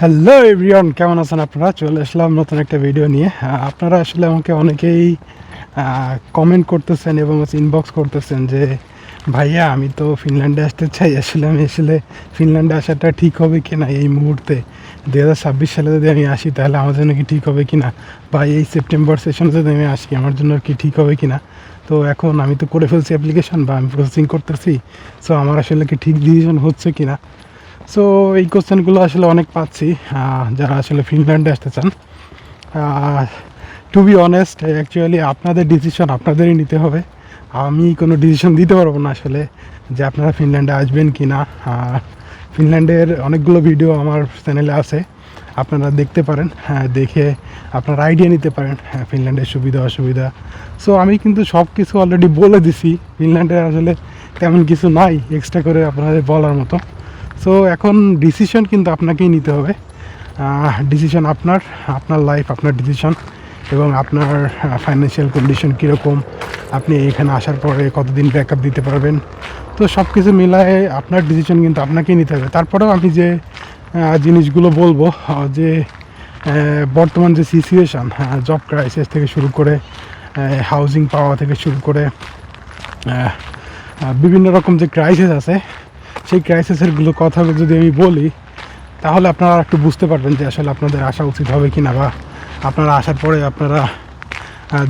Hello everyone কেমন আছেন আপনারা? চলে আসলাম নতুন একটা ভিডিও নিয়ে। আপনারা আসলে আমাকে অনেকেই কমেন্ট করতেছেন এবং ইনবক্স করতেছেন যে, ভাইয়া, আমি তো ফিনল্যান্ডে আসতে চাই। আসলে আমি আসলে ফিনল্যান্ডে আসাটা ঠিক হবে কি না এই মুহূর্তে? দু হাজার ছাব্বিশ সালে যদি আমি আসি, তাহলে আমার জন্য কি ঠিক হবে কি না? বা এই সেপ্টেম্বর সেশনে যদি আমি আসি, আমার জন্য কি ঠিক হবে কি না? তো এখন আমি তো করে ফেলছি অ্যাপ্লিকেশন বা আমি প্রসেসিং করতেছি। সো আমার আসলে কি ঠিক ডিসিশন হচ্ছে কি না? সো এই কোশ্চেনগুলো আসলে অনেক পাচ্ছি যারা আসলে ফিনল্যান্ডে আসতে চান। টু বি অনেস্ট অ্যাকচুয়ালি আপনাদের ডিসিশন আপনাদেরই নিতে হবে। আমি কোনো ডিসিশন দিতে পারব না আসলে যে আপনারা ফিনল্যান্ডে আসবেন কি না। ফিনল্যান্ডের অনেকগুলো ভিডিও আমার চ্যানেলে আছে, আপনারা দেখতে পারেন হ্যাঁ দেখে আপনারা আইডিয়া নিতে পারেন ফিনল্যান্ডের সুবিধা, অসুবিধা। সো আমি কিন্তু সব কিছু অলরেডি বলে দিছি ফিনল্যান্ডের আসলে তেমন কিছু নাই এক্সট্রা করে আপনাদের বলার মতো। সো এখন ডিসিশন কিন্তু আপনাকেই নিতে হবে। ডিসিশন আপনার আপনার লাইফ আপনার ডিসিশন এবং আপনার ফাইন্যান্সিয়াল কন্ডিশন কীরকম, আপনি এখানে আসার পরে কতদিন ব্যাকআপ দিতে পারবেন। তো সব কিছু মিলায়ে আপনার ডিসিশন কিন্তু আপনাকেই নিতে হবে। তারপরেও আমি যে জিনিসগুলো বলব যে বর্তমান যে সিচুয়েশান জব ক্রাইসিস থেকে শুরু করে হাউজিং পাওয়া থেকে শুরু করে বিভিন্ন রকম যে ক্রাইসিস আছে সেই ক্রাইসিসেরগুলো কথা যদি আমি বলি, তাহলে আপনারা একটু বুঝতে পারবেন যে আসলে আপনাদের আসা উচিত হবে কি না বা আপনারা আসার পরে আপনারা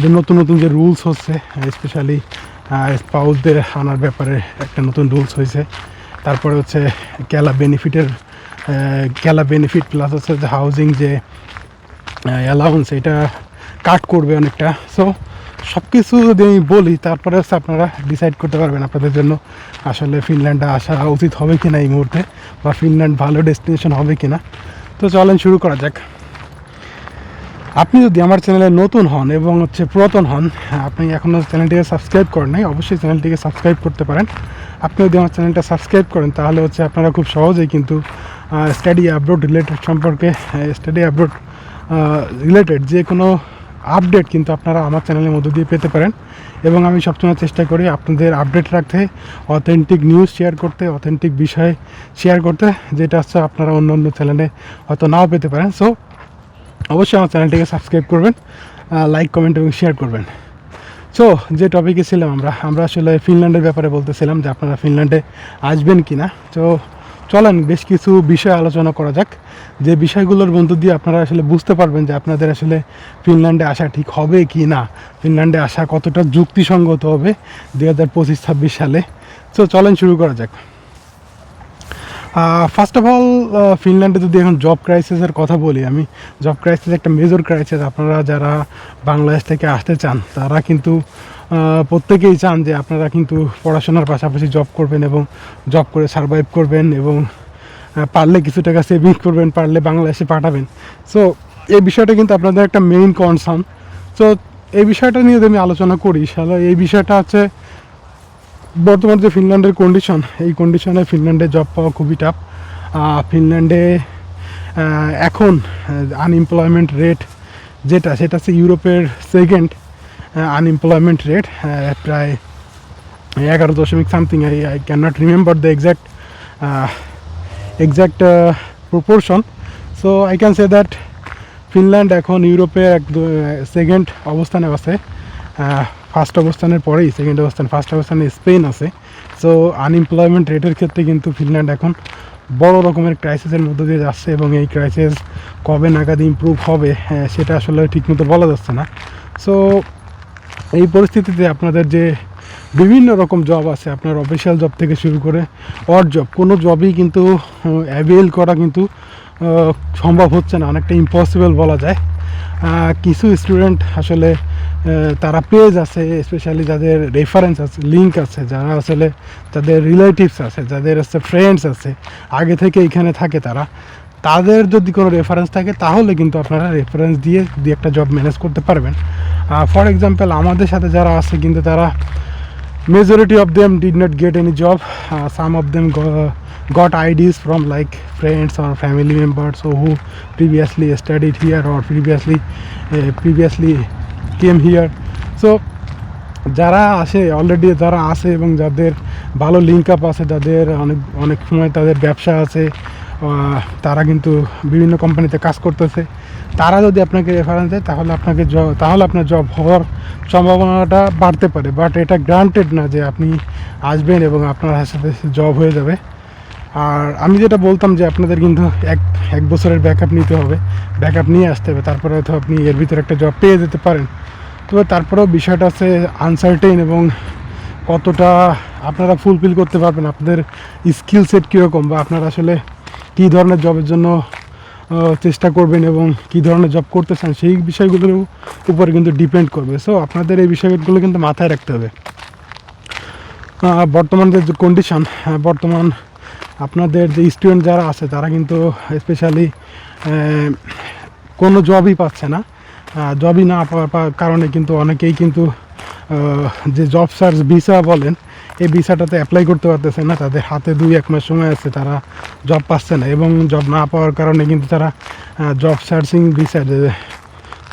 যে নতুন নতুন যে রুলস হচ্ছে স্পেশালি স্পাউসদের আনার ব্যাপারে একটা নতুন রুলস হয়েছে। তারপরে হচ্ছে ক্যালা বেনিফিটের ক্যালা বেনিফিট প্লাস হচ্ছে যে হাউজিং যে অ্যালাউন্স এটা কাট করবে অনেকটা। সো সব কিছু যদি আমি বলি, তারপরে হচ্ছে আপনারা ডিসাইড করতে পারবেন আপনাদের জন্য আসলে ফিনল্যান্ডে আসা উচিত হবে কি না এই মুহূর্তে বা ফিনল্যান্ড ভালো ডেস্টিনেশন হবে কি না তো চলেন শুরু করা যাক। আপনি যদি আমার চ্যানেলে নতুন হন এবং হচ্ছে পুরাতন হন, আপনি এখনও চ্যানেলটিকে সাবস্ক্রাইব করেন নাই, অবশ্যই চ্যানেলটিকে সাবস্ক্রাইব করতে পারেন। আপনি যদি আমার চ্যানেলটা সাবস্ক্রাইব করেন, তাহলে হচ্ছে আপনারা খুব সহজেই কিন্তু স্টাডি আপলোড রিলেটেড সম্পর্কে স্টাডি আপলোড রিলেটেড যে কোনো আপডেট কিন্তু আপনারা আমার চ্যানেলের মধ্য দিয়ে পেতে পারেন। এবং আমি সবসময় চেষ্টা করি আপনাদের আপডেট রাখতে অথেন্টিক নিউজ শেয়ার করতে অথেন্টিক বিষয় শেয়ার করতে, যেটা হচ্ছে আপনারা অন্য অন্য চ্যানেলে হয়তো নাও পেতে পারেন। সো অবশ্যই আমার চ্যানেলটিকে সাবস্ক্রাইব করবেন লাইক কমেন্ট এবং শেয়ার করবেন। সো যে টপিকে ছিলাম আমরা আমরা আসলে ফিনল্যান্ডের ব্যাপারে বলতেছিলাম যে আপনারা ফিনল্যান্ডে আসবেন কি না তো চলেন, বেশ কিছু বিষয় আলোচনা করা যাক। যে বিষয়গুলোর মধ্য দিয়ে আপনারা আসলে বুঝতে পারবেন যে আপনাদের আসলে ফিনল্যান্ডে আসা ঠিক হবে কি না। ফিনল্যান্ডে আসা কতটা যুক্তিসঙ্গত হবে দু হাজার পঁচিশ, ছাব্বিশ সালে। তো চলেন শুরু করা যাক। ফার্স্ট অফ অল ফিনল্যান্ডে যদি এখন জব ক্রাইসিসের কথা বলি, আমি জব ক্রাইসিস একটা মেজর ক্রাইসিস আপনারা যারা বাংলাদেশ থেকে আসতে চান, তারা কিন্তু প্রত্যেকেই চান যে আপনারা কিন্তু পড়াশোনার পাশাপাশি জব করবেন এবং জব করে সারভাইভ করবেন এবং পারলে কিছু টাকা সেভিংস করবেন, পারলে বাংলাদেশে পাঠাবেন। সো এই বিষয়টা কিন্তু আপনাদের একটা মেইন কনসার্ন সো এই বিষয়টা নিয়ে যদি আমি আলোচনা করি সালা এই বিষয়টা হচ্ছে, বর্তমান যে ফিনল্যান্ডের কন্ডিশন এই কন্ডিশনে ফিনল্যান্ডে জব পাওয়া খুবই টাফ ফিনল্যান্ডে এখন আনএমপ্লয়মেন্ট রেট যেটা, সেটা হচ্ছে ইউরোপের সেকেন্ড আনএমপ্লয়মেন্ট রেট প্রায় এগারো দশমিক something I I can not remember the exact exact proportion so I can say that Finland এখন ইউরোপের এক সেকেন্ড অবস্থানে আছে ফার্স্ট অবস্থানের পরেই সেকেন্ড অবস্থান ফার্স্ট অবস্থানে স্পেন আছে। সো আনএমপ্লয়মেন্ট রেটের ক্ষেত্রে কিন্তু ফিনল্যান্ড এখন বড় রকমের ক্রাইসিসের মধ্যে দিয়ে যাচ্ছে এবং এই ক্রাইসিস কবে নাগাদ ইমপ্রুভ হবে হ্যাঁ, সেটা আসলে ঠিকমতো বলা যাচ্ছে না। সো এই পরিস্থিতিতে আপনাদের যে বিভিন্ন রকম জব আছে, আপনার অফিসিয়াল জব থেকে শুরু করে অর জব কোনো জবই কিন্তু অ্যাভেল করা কিন্তু সম্ভব হচ্ছে না, অনেকটা ইম্পসিবল বলা যায়। কিছু স্টুডেন্ট আসলে তারা পেজ আছে স্পেশালি যাদের রেফারেন্স আছে লিঙ্ক আছে, যারা আসলে, যাদের রিলেটিভস আছে, যাদের আছে ফ্রেন্ডস আছে, আগে থেকে এখানে থাকে তারা। তাদের যদি কোনো রেফারেন্স থাকে, তাহলে কিন্তু আপনারা রেফারেন্স দিয়ে দু একটা জব ম্যানেজ করতে পারবেন। ফর এক্সাম্পল আমাদের সাথে যারা আছে, কিন্তু তারা majority of them did not get any job some of them got ideas from like friends or family members O who previously studied here or previously previously came here so যারা আসে already যারা আসে এবং যাদের ভালো link up আছে যাদের অনেক অনেক সময় তাদের ব্যবসা আছে তারা কিন্তু বিভিন্ন কোম্পানিতে কাজ করতেছে। তারা যদি আপনাকে রেফারেন্স দেয়, তাহলে আপনাকে জ- তাহলে আপনার জব হওয়ার সম্ভাবনাটা বাড়তে পারে। বাট এটা গ্রান্টেড না যে আপনি আসবেন এবং আপনার সাথে জব হয়ে যাবে। আর আমি যেটা বলতাম যে আপনাদের কিন্তু এক এক বছরের ব্যাকআপ নিতে হবে। ব্যাকআপ নিয়ে আসতে হবে। তারপরে হয়তো আপনি এর ভিতরে একটা জব পেয়ে যেতে পারেন। তবে তারপরেও বিষয়টা আছে আনসার্টেন এবং কতটা আপনারা ফুলফিল করতে পারবেন, আপনাদের স্কিল সেট কীরকম বা আপনারা আসলে কী ধরনের জবের জন্য চেষ্টা করবেন এবং কী ধরনের জব করতে চান, সেই বিষয়গুলোর উপরে কিন্তু ডিপেন্ড করবে। সো আপনাদের এই বিষয়গুলো কিন্তু মাথায় রাখতে হবে। বর্তমান যে কন্ডিশন বর্তমান আপনাদের যে স্টুডেন্ট যারা আছে, তারা কিন্তু স্পেশালি কোনো জবই পাচ্ছে না। জবই না পাওয়ার কারণে কিন্তু অনেকেই কিন্তু যে জব সার্চ ভিসা বলেন এই ভিসাটাতে অ্যাপ্লাই করতে পারতেছে না। তাদের হাতে দুই, এক মাস সময় আছে, তারা জব পাচ্ছে না এবং জব না পাওয়ার কারণে কিন্তু তারা job searching visa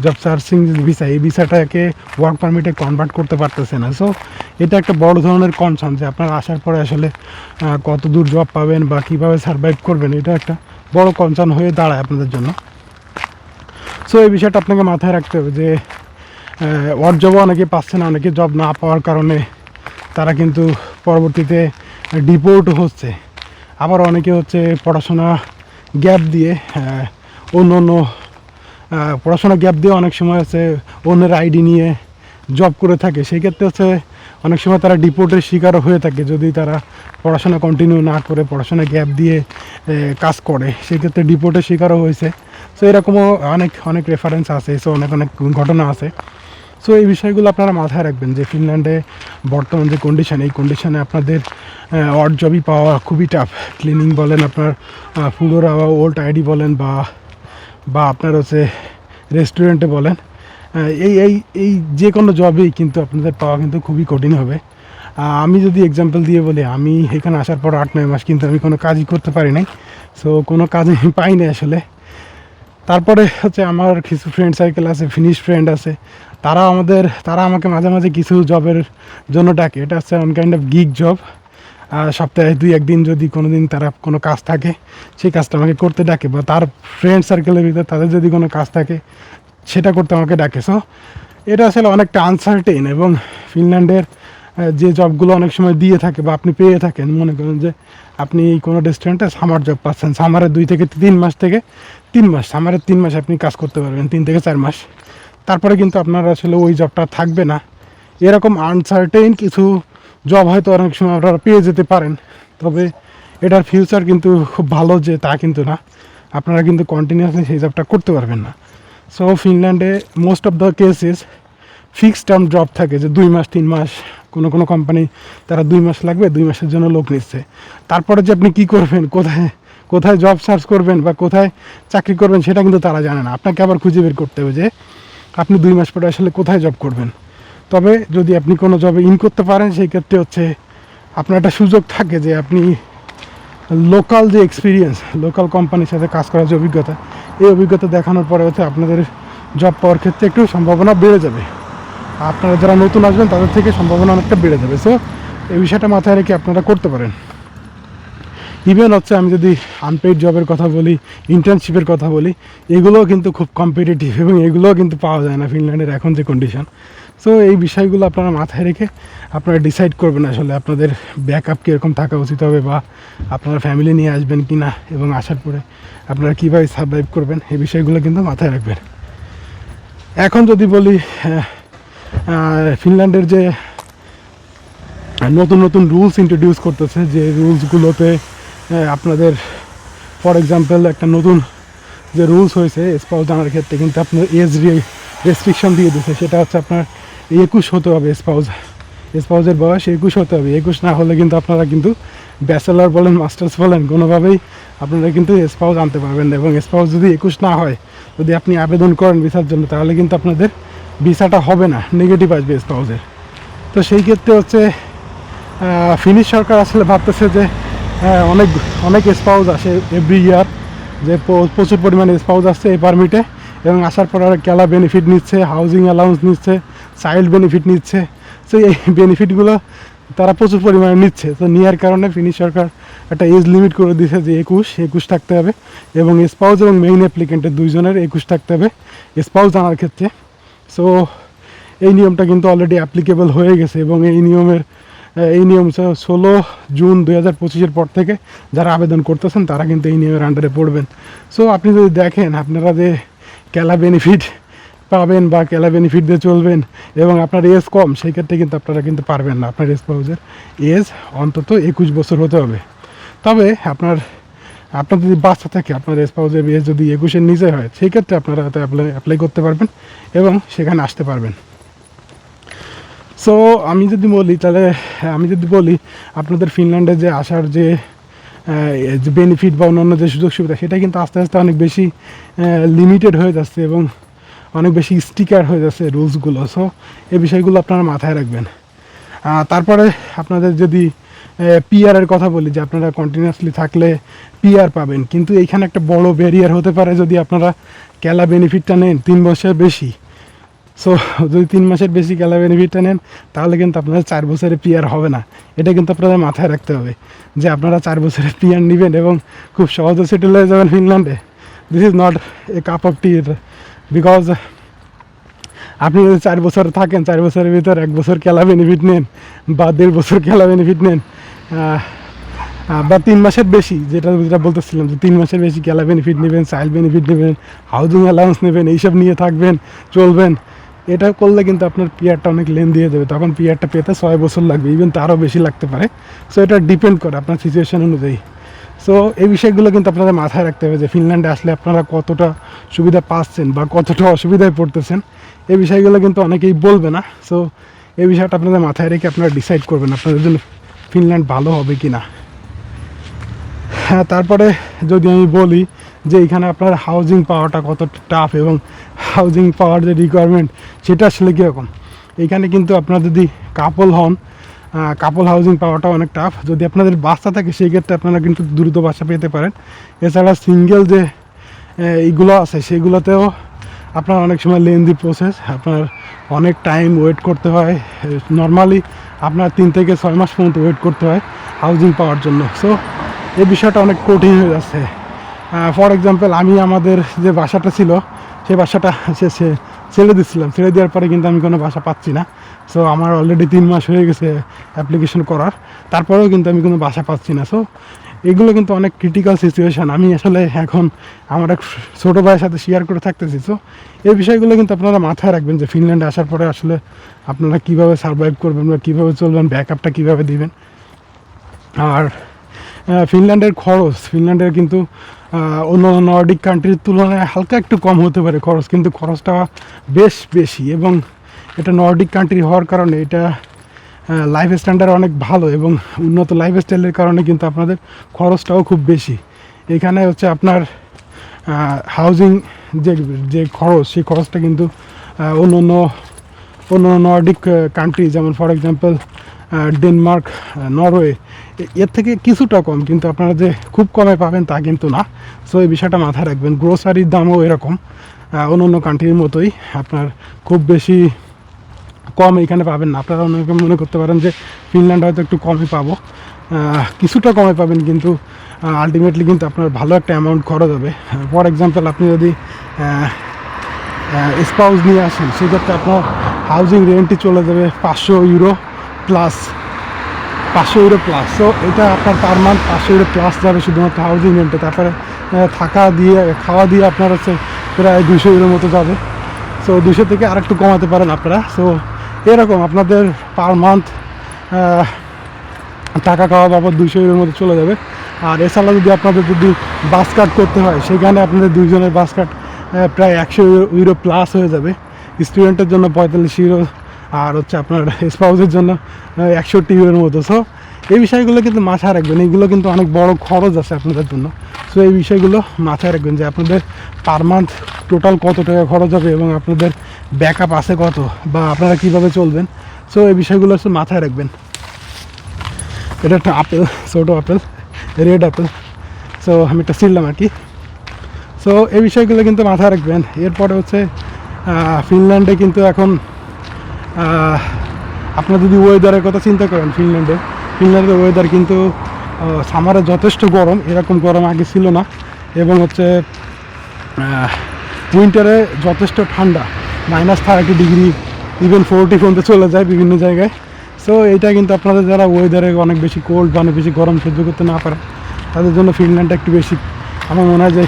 job searching visa এই ভিসাটাকে ওয়ার্ক পারমিটে কনভার্ট করতে পারতেছে না। সো এটা একটা বড় ধরনের কনসার্ন যে আপনারা আসার পরে আসলে কত দূর জব পাবেন বা কীভাবে সার্ভাইভ করবেন, এটা একটা বড় কনসার্ন হয়ে দাঁড়ায় আপনাদের জন্য। সো এই বিষয়টা আপনাকে মাথায় রাখতে হবে যে ওয়ার্ক জবও অনেকে পাচ্ছে না, অনেকে জব না পাওয়ার কারণে তারা কিন্তু পরবর্তীতে ডিপোর্ট হচ্ছে। আবার অনেকে হচ্ছে পড়াশোনা গ্যাপ দিয়ে অন্য অন্য পড়াশোনা গ্যাপ দিয়ে অনেক সময় হচ্ছে অন্যের আইডি নিয়ে জব করে থাকে। সেই ক্ষেত্রে হচ্ছে অনেক সময় তারা ডিপোর্টের শিকারও হয়ে থাকে যদি তারা পড়াশোনা কন্টিনিউ না করে, পড়াশোনা গ্যাপ দিয়ে কাজ করে। সেক্ষেত্রে ডিপোর্টের শিকারও হয়েছে। সো এরকমও অনেক অনেক রেফারেন্স আছে। সো অনেক অনেক ঘটনা আছে। সো এই বিষয়গুলো আপনারা মাথায় রাখবেন যে ফিনল্যান্ডে বর্তমান যে কন্ডিশন এই কন্ডিশনে আপনাদের অড জবই পাওয়া খুবই টাফ ক্লিনিং বলেন আপনার ফুলোরা বা ওল্ড আইডি বলেন বা বা আপনার হচ্ছে রেস্টুরেন্টে বলেন এই এই এই যে কোনো জবেই কিন্তু আপনাদের পাওয়া কিন্তু খুবই কঠিন হবে। আমি যদি এক্সাম্পল দিয়ে বলি, আমি এখানে আসার পর আট, নয় মাস কিন্তু আমি কোনো কাজই করতে পারি নাই। সো কোনো কাজ আমি পাইনি আসলে। তারপরে হচ্ছে আমার কিছু ফ্রেন্ড সার্কেল আছে ফিনিশ ফ্রেন্ড আছে। তারা আমাদের, তারা আমাকে মাঝে মাঝে কিছু জবের জন্য ডাকে। এটা হচ্ছে on kind of gig job সপ্তাহে দুই, একদিন যদি কোনো দিন তারা কোনো কাজ থাকে, সেই কাজটা আমাকে করতে ডাকে বা তার ফ্রেন্ড সার্কেলের ভিতরে তাদের যদি কোনো কাজ থাকে, সেটা করতে আমাকে ডাকে। সো এটা আসলে অনেকটা আনসার্টেন এবং ফিনল্যান্ডের যে জবগুলো অনেক সময় দিয়ে থাকে বা আপনি পেয়ে থাকেন, মনে করেন যে আপনি কোনো রেস্টুরেন্টে সামার জব পাচ্ছেন। সামারের দুই থেকে তিন মাস থেকে তিন মাস সামারের তিন মাস আপনি কাজ করতে পারবেন, তিন থেকে চার মাস। তারপরে কিন্তু আপনার আসলে ওই জবটা থাকবে না। এরকম আনসার্টেন কিছু জব হয়তো অনেক সময় আপনারা পেয়ে যেতে পারেন। তবে এটার ফিউচার কিন্তু খুব ভালো যে তা কিন্তু না। আপনারা কিন্তু কন্টিনিউয়াসলি সেই জবটা করতে পারবেন না। So ফিনল্যান্ডে most of the cases fixed term job থাকে যে দুই মাস, তিন মাস, কোনো কোনো কোম্পানি তারা দুই মাস লাগবে, দুই মাসের জন্য লোক নিচ্ছে। তারপরে যে আপনি কী করবেন, কোথায় কোথায় জব সার্চ করবেন বা কোথায় চাকরি করবেন সেটা কিন্তু তারা জানে না। আপনাকে আবার খুঁজে বের করতে হবে যে আপনি দুই মাস পরে আসলে কোথায় জব করবেন? তবে যদি আপনি কোনো জবে ইন করতে পারেন, সেই ক্ষেত্রে হচ্ছে আপনার একটা সুযোগ থাকে যে আপনি লোকাল যে এক্সপিরিয়েন্স লোকাল কোম্পানির সাথে কাজ করার যে অভিজ্ঞতা, এই অভিজ্ঞতা দেখানোর পরে হচ্ছে আপনাদের জব পাওয়ার ক্ষেত্রে একটু সম্ভাবনা বেড়ে যাবে। আপনারা যারা নতুন আসবেন, তাদের থেকে সম্ভাবনা অনেকটা বেড়ে যাবে। সো এই বিষয়টা মাথায় রেখে আপনারা করতে পারেন। ইভেন হচ্ছে আমি যদি আনপেইড জবের কথা বলি ইন্টার্নশিপের কথা বলি, এগুলোও কিন্তু খুব কম্পিটিটিভ এবং এগুলোও কিন্তু পাওয়া যায় না ফিনল্যান্ডের এখন যে কন্ডিশন সো এই বিষয়গুলো আপনারা মাথায় রেখে আপনারা ডিসাইড করবেন আসলে আপনাদের ব্যাকআপ কীরকম থাকা উচিত হবে বা আপনারা ফ্যামিলি নিয়ে আসবেন কি না এবং আসার পরে আপনারা কীভাবে সার্ভাইভ করবেন, এই বিষয়গুলো কিন্তু মাথায় রাখবেন। এখন যদি বলি ফিনল্যান্ডের যে নতুন নতুন রুলস ইন্ট্রোডিউস করতেছে, যে রুলসগুলোতে আপনাদের ফর এক্সাম্পল একটা নতুন যে রুলস হয়েছে স্পাউস জানার ক্ষেত্রে কিন্তু আপনার এজ রেস্ট্রিকশন দিয়ে দিয়েছে। সেটা হচ্ছে আপনার একুশ হতে হবে স্পাউস স্পাউসের বয়স একুশ হতে হবে। একুশ না হলে কিন্তু আপনারা কিন্তু ব্যাচেলার বলেন মাস্টার্স বলেন, কোনোভাবেই আপনারা কিন্তু স্পাউস আনতে পারবেন না। এবং স্পাউস যদি একুশ না হয়, যদি আপনি আবেদন করেন ভিসার জন্য, তাহলে কিন্তু আপনাদের ভিসাটা হবে না। নেগেটিভ আসবে স্পাউসের তো সেই ক্ষেত্রে হচ্ছে ফিনিশ সরকার আসলে ভাবতেছে যে আহ, অনেক অনেক স্পাউস আসে এভরি ইয়ার যে প্রচুর পরিমাণে স্পাউস আসছে এই পারমিটে এবং আসার পর আর কেলা বেনিফিট নিচ্ছে হাউজিং অ্যালাউন্স নিচ্ছে চাইল্ড বেনিফিট নিচ্ছে। তো এই বেনিফিটগুলো তারা প্রচুর পরিমাণে নিচ্ছে। তো নেওয়ার কারণে ফিনিশ সরকার একটা এজ লিমিট করে দিয়েছে যে একুশ একুশ থাকতে হবে এবং স্পাউস এবং মেইন অ্যাপ্লিকেন্টের দুইজনের একুশ থাকতে হবে স্পাউস আনার ক্ষেত্রে। সো এই নিয়মটা কিন্তু অলরেডি অ্যাপ্লিকেবল হয়ে গেছে এবং এই নিয়মের এই নিয়ম ষোলো জুন দুই হাজার পঁচিশের পর থেকে যারা আবেদন করতেছেন, তারা কিন্তু এই নিয়মের আন্ডারে পড়বেন। সো আপনি যদি দেখেন, আপনারা যে খেলা বেনিফিট পাবেন বা খেলা বেনিফিট দিয়ে চলবেন এবং আপনার এজ কম সেই ক্ষেত্রে কিন্তু আপনারা কিন্তু পারবেন না। আপনার স্পাউজের এজ অন্তত একুশ বছর হতে হবে। তবে আপনার আপনার যদি বাচ্চা থাকে, আপনার স্পাউজের এজ যদি একুশের নিচে হয় সেই ক্ষেত্রে আপনারা হয়তো অ্যাপ্লাই অ্যাপ্লাই করতে পারবেন এবং সেখানে আসতে পারবেন। সো আমি যদি বলি, তাহলে, আমি যদি বলি, আপনাদের ফিনল্যান্ডে যে আসার যে যে বেনিফিট বা অন্যান্য যে সুযোগ সুবিধা সেটা কিন্তু আস্তে আস্তে অনেক বেশি লিমিটেড হয়ে যাচ্ছে এবং অনেক বেশি স্টিকার হয়ে যাচ্ছে রুলসগুলো। সো এই বিষয়গুলো আপনারা মাথায় রাখবেন। তারপরে আপনাদের যদি পিআর এর কথা বলি, যে আপনারা কন্টিনিউয়াসলি থাকলে পিআর পাবেন। কিন্তু এইখানে একটা বড় ব্যারিয়ার হতে পারে যদি আপনারা কেলা বেনিফিটটা নেন, তিন বছরের বেশি। সো যদি তিন মাসের বেশি গেলা বেনিফিটটা নেন, তাহলে কিন্তু আপনাদের চার বছরের পিআর হবে না। এটা কিন্তু আপনাদের মাথায় রাখতে হবে যে আপনারা চার বছরের পিআর নেবেন এবং খুব সহজে সেটেল হয়ে যাবেন ফিনল্যান্ডে this is not a cup of tea because আপনি যদি চার বছর থাকেন, চার বছরের ভিতর এক বছর খেলা বেনিফিট নেন বা দেড় বছর খেলা বেনিফিট নেন বা তিন মাসের বেশি, যেটা যেটা বলতেছিলাম যে তিন মাসের বেশি খেলা বেনিফিট নেবেন চাইল্ড বেনিফিট নেবেন হাউজিং অ্যালাউন্স নেবেন, এইসব নিয়ে থাকবেন, চলবেন। এটা করলে কিন্তু আপনার পিয়ারটা অনেক লেন দিয়ে দেবে। তখন পিয়ারটা পেতে ছয় বছর লাগবে ইভেন তারও বেশি লাগতে পারে। সো এটা ডিপেন্ড করে আপনার সিচুয়েশন অনুযায়ী। সো এই বিষয়গুলো কিন্তু আপনাদের মাথায় রাখতে হবে যে ফিনল্যান্ডে আসলে আপনারা কতটা সুবিধা পাচ্ছেন বা কতটা অসুবিধায় পড়তেছেন। এই বিষয়গুলো কিন্তু অনেকেই বলবে না। সো এই বিষয়টা আপনাদের মাথায় রেখে আপনারা ডিসাইড করবেন আপনাদের জন্য ফিনল্যান্ড ভালো হবে কি না হ্যাঁ তারপরে যদি আমি বলি যে এখানে আপনার হাউজিং পাওয়াটা কত টাফ এবং হাউজিং পাওয়ার যে রিকোয়ারমেন্ট সেটা আসলে কীরকম? এখানে কিন্তু আপনার যদি কাপল হন কাপল হাউজিং পাওয়াটা অনেক টাফ যদি আপনাদের বাচ্চা থাকে, সেই ক্ষেত্রে আপনারা কিন্তু দ্রুত বাসা পেতে পারেন। এছাড়া সিঙ্গেল যে এইগুলো আছে, সেগুলোতেও আপনার অনেক সময় লেন্দি প্রসেস আপনার অনেক টাইম ওয়েট করতে হয়। নর্মালি আপনার তিন থেকে ছয় মাস পর্যন্ত ওয়েট করতে হয় হাউজিং পাওয়ার জন্য। সো এই বিষয়টা অনেক কঠিন হয়ে যাচ্ছে। ফর এক্সাম্পল আমি আমাদের যে বাসাটা ছিল সেই বাসাটা সে, সে- ছেড়ে দিচ্ছিলাম ছেড়ে দেওয়ার পরে কিন্তু আমি কোনো বাসা পাচ্ছি না। সো আমার অলরেডি তিন মাস হয়ে গেছে অ্যাপ্লিকেশন করার। তারপরেও কিন্তু আমি কোনো বাসা পাচ্ছি না। সো এগুলো কিন্তু অনেক ক্রিটিক্যাল সিচুয়েশান আমি আসলে এখন আমার এক ছোটো ভাইয়ের সাথে শেয়ার করে থাকতেছি। সো এই বিষয়গুলো কিন্তু আপনারা মাথায় রাখবেন যে ফিনল্যান্ডে আসার পরে আসলে আপনারা কীভাবে সার্ভাইভ করবেন বা কীভাবে চলবেন ব্যাক আপটা কীভাবে দিবেন। আর ফিনল্যান্ডের খরচ ফিনল্যান্ডের কিন্তু আহ, অন্য নর্ডিক কান্ট্রির তুলনায় হালকা একটু কম হতে পারে খরচ কিন্তু খরচটা বেশ বেশি এবং এটা নর্ডিক কান্ট্রি হওয়ার কারণে এটা লাইফ স্ট্যান্ডার্ড অনেক ভালো এবং উন্নত লাইফ স্টাইলের কারণে কিন্তু আপনাদের খরচটাও খুব বেশি। এখানে হচ্ছে আপনার হাউজিং যে যে খরচ সেই খরচটা কিন্তু অন্য অন্য অন্য নর্ডিক কান্ট্রি যেমন ফর এক্সাম্পল ডেনমার্ক নরওয়ে এর থেকে কিছুটা কম, কিন্তু আপনারা যে খুব কমে পাবেন তা কিন্তু না। সো এই বিষয়টা মাথায় রাখবেন। গ্রোসারির দামও এরকম। অন্য অন্য কান্ট্রির মতোই আপনার খুব বেশি কম এখানে পাবেন না। আপনারা অনেকে মনে করতে পারেন যে ফিনল্যান্ড হয়তো একটু কমে পাবো। কিছুটা কমে পাবেন কিন্তু আলটিমেটলি কিন্তু আপনার ভালো একটা অ্যামাউন্ট খরচ হবে। ফর এক্সাম্পল আপনি যদি স্পাউস নিয়ে আসেন, সেক্ষেত্রে আপনার হাউজিং রেন্টই চলে যাবে পাঁচশো ইউরো প্লাস পাঁচশো ইউরো প্লাস সো এটা আপনার পার মান্থ পাঁচশো ইউরো প্লাস যাবে শুধুমাত্র হাউজিং রেন্টে তারপরে থাকা দিয়ে, খাওয়া দিয়ে আপনার হচ্ছে প্রায় দুশো ইউরোর মতো যাবে। সো দুশো থেকে আরেকটু কমাতে পারেন আপনারা। সো এরকম আপনাদের পার মান্থ টাকা খাওয়া বাবদ দুশো ইউরোর মতো চলে যাবে। আর এছাড়া যদি আপনাদের যদি বাস কাট করতে হয়, সেখানে আপনাদের দুইজনের বাস কাট প্রায় একশো ইউরো প্লাস হয়ে যাবে। স্টুডেন্টের জন্য পঁয়তাল্লিশ ইউরো আর হচ্ছে আপনার স্পাউসের জন্য একষট্টি ইউরোর মতো। সো এই বিষয়গুলো কিন্তু মাথায় রাখবেন। এইগুলো কিন্তু অনেক বড় খরচ আছে আপনাদের জন্য। সো এই বিষয়গুলো মাথায় রাখবেন যে আপনাদের পার মান্থ টোটাল কত টাকা খরচ হবে এবং আপনাদের ব্যাকআপ আছে কত বা আপনারা কীভাবে চলবেন। সো এই বিষয়গুলো হচ্ছে মাথায় রাখবেন। এটা একটা আপেল, ছোটো আপেল রেড আপেল সো আমি একটা ছিললাম আর কি। সো এই বিষয়গুলো কিন্তু মাথায় রাখবেন। এরপরে হচ্ছে ফিনল্যান্ডে কিন্তু এখন আপনারা যদি ওয়েদারের কথা চিন্তা করেন ফিনল্যান্ডে ফিনল্যান্ডের ওয়েদার কিন্তু সামারে যথেষ্ট গরম, এরকম গরম আগে ছিল না। এবং হচ্ছে উইন্টারে যথেষ্ট ঠান্ডা minus thirty degree even forty পর্যন্ত চলে যায় বিভিন্ন জায়গায়। সো এটা কিন্তু আপনাদের যারা ওয়েদারে অনেক বেশি কোল্ড বা অনেক বেশি গরম সহ্য করতে না পারে, তাদের জন্য ফিনল্যান্ডটা একটু বেশি, আমার মনে হয় যে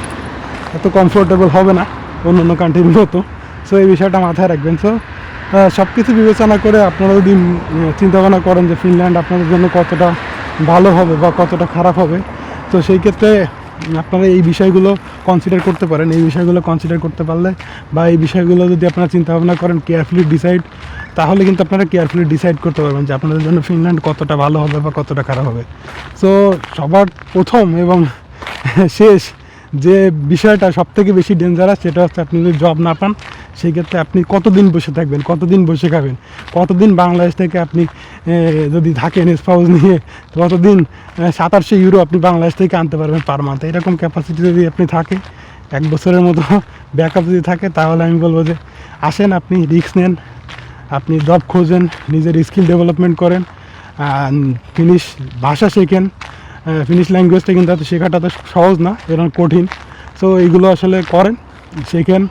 এত কমফোর্টেবল হবে না অন্য অন্য কান্ট্রির মতো সো এই বিষয়টা মাথায় রাখবেন। সো সব কিছু বিবেচনা করে আপনারা যদি চিন্তা ভাবনা করেন যে ফিনল্যান্ড আপনাদের জন্য কতটা ভালো হবে বা কতটা খারাপ হবে, তো সেই ক্ষেত্রে আপনারা এই বিষয়গুলো কনসিডার করতে পারেন। এই বিষয়গুলো কনসিডার করতে পারলে বা এই বিষয়গুলো যদি আপনারা চিন্তা ভাবনা করেন কেয়ারফুলি ডিসাইড তাহলে কিন্তু আপনারা কেয়ারফুলি ডিসাইড করতে পারবেন যে আপনাদের জন্য ফিনল্যান্ড কতটা ভালো হবে বা কতটা খারাপ হবে। সো সবার প্রথম এবং শেষ যে বিষয়টা সব থেকে বেশি ডেঞ্জারাস সেটা হচ্ছে আপনি যদি জব না পান সেই ক্ষেত্রে আপনি কতদিন বসে থাকবেন? কতদিন বসে খাবেন? কতদিন বাংলাদেশ থেকে আপনি যদি থাকেন স্পাউস নিয়ে, কতদিন সাতাশশো ইউরো আপনি বাংলাদেশ থেকে আনতে পারবেন পার মান্থ এরকম ক্যাপাসিটি যদি আপনি থাকে, এক বছরের মতো ব্যাকআপ যদি থাকে, তাহলে আমি বলব যে আসেন, আপনি রিস্ক নেন, আপনি জব খোঁজেন, নিজের স্কিল ডেভেলপমেন্ট করেন ফিনিশ ভাষা শেখেন ফিনিশ ল্যাঙ্গুয়েজটা কিন্তু শেখাটা তো সহজ না এরকম কঠিন। সো এইগুলো আসলে করেন, শেখেন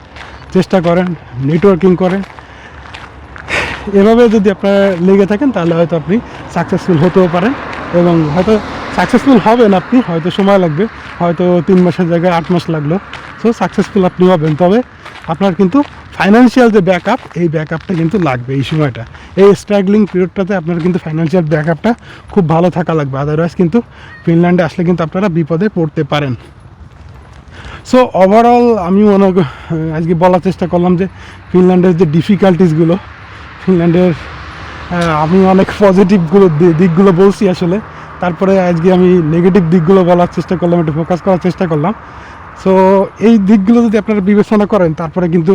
চেষ্টা করেন নেটওয়ার্কিং করেন। এভাবে যদি আপনারা লেগে থাকেন, তাহলে হয়তো আপনি সাকসেসফুল হতেও পারেন এবং হয়তো সাকসেসফুল হবেন আপনি, হয়তো সময় লাগবে, হয়তো তিন মাসের জায়গায় আট মাস লাগল। সো সাকসেসফুল আপনি হবেন। তবে আপনার কিন্তু ফাইন্যান্সিয়াল যে ব্যাকআপ এই ব্যাকআপটা কিন্তু লাগবে এই সময়টা। এই স্ট্রাগলিং পিরিয়ডটাতে আপনার কিন্তু ফাইন্যান্সিয়াল ব্যাকআপটা খুব ভালো থাকা লাগবে। আদারওয়াইজ কিন্তু ফিনল্যান্ডে আসলে কিন্তু আপনারা বিপদে পড়তে পারেন। সো ওভারঅল আমি মনে আজকে বলার চেষ্টা করলাম যে ফিনল্যান্ডের যে ডিফিকাল্টিসগুলো ফিনল্যান্ডের আমি অনেক পজিটিভগুলো দিকগুলো বলছি আসলে। তারপরে আজকে আমি নেগেটিভ দিকগুলো বলার চেষ্টা করলাম, একটু ফোকাস করার চেষ্টা করলাম। সো এই দিকগুলো যদি আপনারা বিবেচনা করেন, তারপরে কিন্তু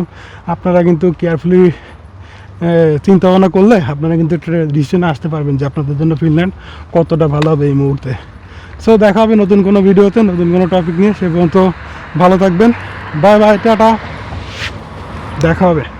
আপনারা কিন্তু কেয়ারফুলি চিন্তা ভাবনা করলে আপনারা কিন্তু ডিসিশনে আসতে পারবেন যে আপনাদের জন্য ফিনল্যান্ড কতটা ভালো হবে এই মুহূর্তে। সো দেখা হবে নতুন কোনো ভিডিওতে নতুন কোনো টপিক নিয়ে। সে পর্যন্ত ভালো থাকবেন। Bye bye tata. দেখা হবে।